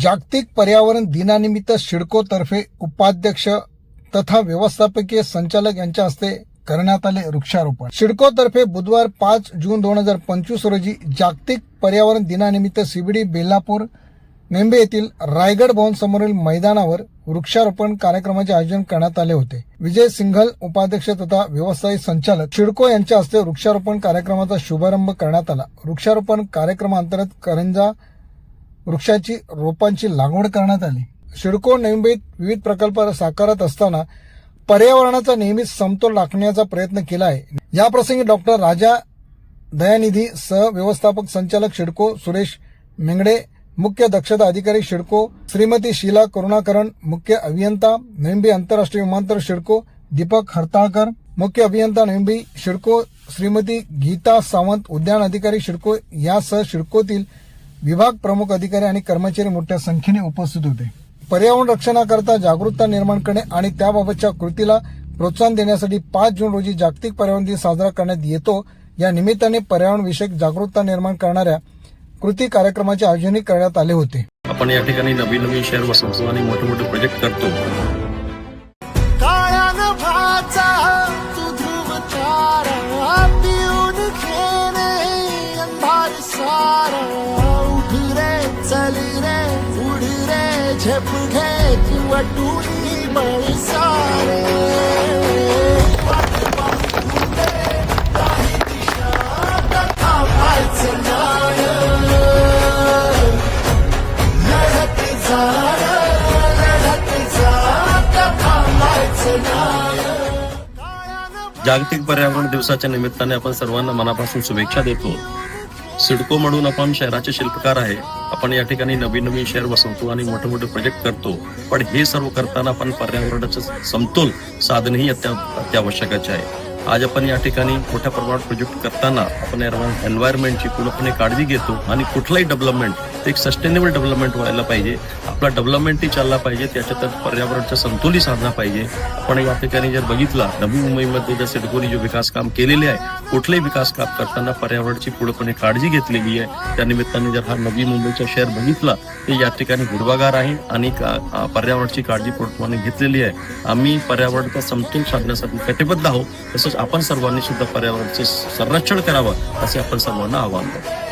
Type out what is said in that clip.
जागतिक पर्यावरण दिनानिमित्त सिडकोतर्फे उपाध्यक्ष तथा व्यवस्थापकीय संचालक यांच्या हस्ते करण्यात आले वृक्षारोपण. सिडकोतर्फे बुधवार पाच जून दोन हजार पंचवीस रोजी जागतिक पर्यावरण दिनानिमित्त सीबीडी बेलापूर नेंबे येथील रायगड भवन समोरील मैदानावर वृक्षारोपण कार्यक्रमाचे आयोजन करण्यात आले होते. विजय सिंघल उपाध्यक्ष तथा व्यवसायिक संचालक शिडको यांच्या हस्ते वृक्षारोपण कार्यक्रमाचा शुभारंभ करण्यात आला. वृक्षारोपण कार्यक्रमांतर्गत करंजा वृक्षाची रोपांची लागवड करण्यात आली. सिडको नेमबीत विविध प्रकल्प साकारत असताना पर्यावरणाचा नेहमीच समतोल राखण्याचा प्रयत्न केला आहे. या प्रसंगी डॉक्टर राजा दयानिधी सह व्यवस्थापक संचालक शिडको सुरेश मेंगडे मुख्य दक्षता अधिकारी शिडको श्रीमती शीला करुणाकरण मुख्य अभियंता नेमबी आंतरराष्ट्रीय विमानतळ शिडको दीपक हरताळकर मुख्य अभियंता नेमबी शिडको श्रीमती गीता सावंत उद्यान अधिकारी शिडको यासह शिडकोतील विभाग प्रमुख अधिकारी आणि कर्मचारी मोठ्या संख्येने उपस्थित होते. पर्यावरण रक्षणाकरता जागरूकता निर्माण करणे आणि त्याबाबतच्या कृतीला प्रोत्साहन देण्यासाठी पाच जून रोजी जागतिक पर्यावरण दिन साजरा करण्यात येतो. या निमित्ताने पर्यावरण विषयक जागरूकता निर्माण करणाऱ्या कृती कार्यक्रमाचे आयोजनही करण्यात आले होते. आपण या ठिकाणी नवीन नवीन शहर वसवतो आणि मोठे मोठे प्रोजेक्ट करतो सारा. चली रे उडी रे झेप घे तू अटूनी जागतिक पर्यावरण दिवसाच्या निमित्ताने आपण सर्वांना मनापासून शुभेच्छा देतो. सिडको म्हणून आपण शहराचे शिल्पकार आहे. आपण या ठिकाणी नवीन नवीन शहर बसवतो आणि मोठे मोठे प्रोजेक्ट करतो. पण हे सर्व करताना आपण पर्यावरणाचं समतोल साधनही अत्यावश्यकाचे आहे. आज आपण या ठिकाणी मोठ्या प्रमाणात प्रोजेक्ट करताना आपण एन्व्हायरमेंटची पूर्णपणे काळजी घेतो आणि कुठलाही डेव्हलपमेंट ते एक सस्टेनेबल डेव्हलपमेंट व्हायला पाहिजे. आपला डेव्हलपमेंटही चालला पाहिजे त्याच्यात पर्यावरणाचं समतोलही साधला पाहिजे. आपण या ठिकाणी जर बघितला नवी मुंबईमध्ये जर सिडकोनी जे विकास काम केलेले आहे कुठलेही विकास काम करताना पर्यावरणाची पूर्णपणे काळजी घेतलेली आहे. त्या निमित्ताने जर हा नवी मुंबईचा शहर बघितला तर या ठिकाणी हिरवागार आहे आणि पर्यावरणाची काळजी पूर्णपणे घेतलेली आहे. आम्ही पर्यावरणाचा समतोल साधण्यासाठी कटिबद्ध आहोत. तसंच आपण सर्वांनी सुद्धा पर्यावरणाचे संरक्षण करावं असे आपण सर्वांना आवाहन करतो.